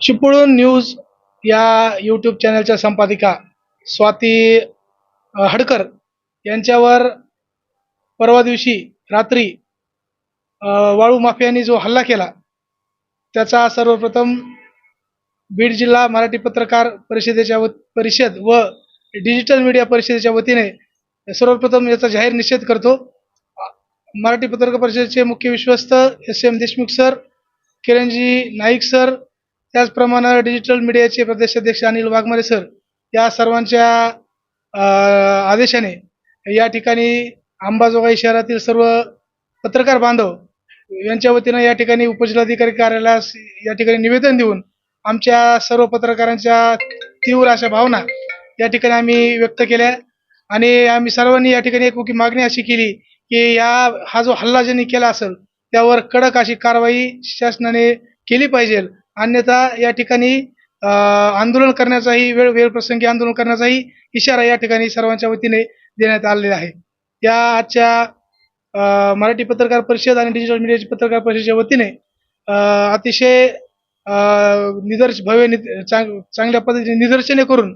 Chiplun news या YouTube चॅनलच्या संपादिका स्वाती हडकर यांच्यावर परवा दिवशी रात्री वाळू माफियांनी जो हल्ला केला त्याचा सर्वप्रथम बीड जिल्हा मराठी पत्रकार परिषदेच्या व परिषद व डिजिटल मीडिया परिषदेच्या वतीने सर्वप्रथम याचा जाहीर निषेध करतो. मराठी पत्रकार परिषदेचे मुख्य विश्वस्त एस एम देशमुख सर किरणजी नाईक सर त्याचप्रमाणे डिजिटल मीडियाचे प्रदेशाध्यक्ष अनिल वाघमारे सर या सर्वांच्या आदेशाने या ठिकाणी अंबाजोगाई शहरातील सर्व पत्रकार बांधव यांच्या वतीनं या ठिकाणी उपजिल्हाधिकारी कार्यालयास या ठिकाणी निवेदन देऊन आमच्या सर्व पत्रकारांच्या तीव्र अशा भावना या ठिकाणी आम्ही व्यक्त केल्या. आणि आम्ही सर्वांनी या ठिकाणी एक मागणी अशी केली की या हा जो हल्ला ज्यांनी केला असेल त्यावर कडक अशी कारवाई शासनाने केली पाहिजे. अन्यथा या ठिकाणी आंदोलन करण्याचाही वेळ वेळ प्रसंगी आंदोलन करण्याचाही इशारा या ठिकाणी सर्वांच्या वतीने देण्यात आलेला आहे. या आजच्या मराठी पत्रकार परिषद आणि डिजिटल मीडियाची पत्रकार परिषदेच्या वतीने अतिशय निदर्श भव्य चांग- चांगल्या पद्धतीने निदर्शने करून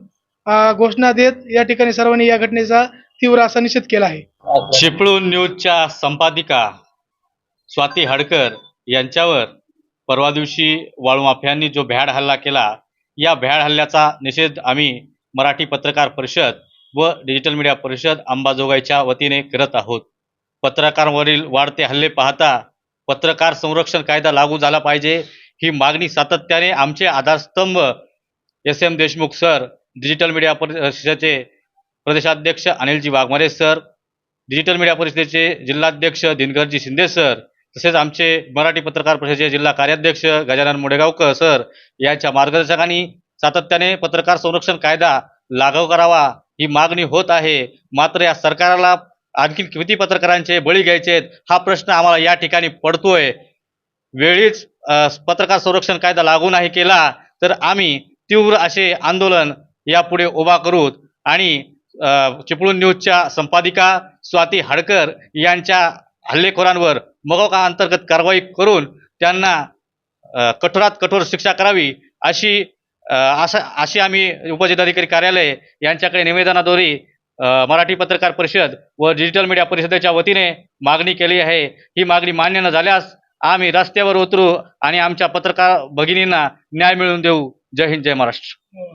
घोषणा देत या ठिकाणी सर्वांनी या घटनेचा तीव्र असा निषेध केला आहे. चिपळूण न्यूजच्या संपादिका स्वाती हडकर यांच्यावर परवा दिवशी वाळूमाफियांनी जो भ्याड हल्ला केला या भ्याड हल्ल्याचा निषेध आम्ही मराठी पत्रकार परिषद व डिजिटल मीडिया परिषद अंबाजोगाईच्या वतीने करत आहोत. पत्रकारांवरील वाढते हल्ले पाहता पत्रकार संरक्षण कायदा लागू झाला पाहिजे ही मागणी सातत्याने आमचे आधारस्तंभ. S. M. Deshmukh sir digital media परिषदेचे प्रदेशाध्यक्ष Anilji Waghmare sir digital media परिषदेचे जिल्हाध्यक्ष दिनकरजी शिंदे सर तसेच आमचे मराठी पत्रकार परिषदेचे जिल्हा कार्याध्यक्ष गजानन मुडेगावकर सर यांच्या मार्गदर्शकांनी सातत्याने पत्रकार संरक्षण कायदा लागू करावा ही मागणी होत आहे. मात्र या सरकारला आणखी किती पत्रकारांचे बळी घ्यायचे आहेत हा प्रश्न आम्हाला या ठिकाणी पडतोय. वेळीच पत्रकार संरक्षण कायदा लागू नाही केला तर आम्ही तीव्र असे आंदोलन यापुढे उभा करू. आणि चिपळूण न्यूजच्या संपादिका स्वाती हडकर यांच्या हल्लेखोरांवर मगोका अंतर्गत कारवाई करून त्यांना कठोरात कठोर शिक्षा करावी अशी असं अशी आम्ही उपजिल्हाधिकारी कार्यालय यांच्याकडे निवेदनाद्वारे मराठी पत्रकार परिषद व डिजिटल मीडिया परिषदेच्या वतीने मागणी केली आहे. ही मागणी मान्य न झाल्यास आम्ही रस्त्यावर उतरू आणि आमच्या पत्रकार भगिनींना न्याय मिळवून देऊ. जय हिंद जय महाराष्ट्र.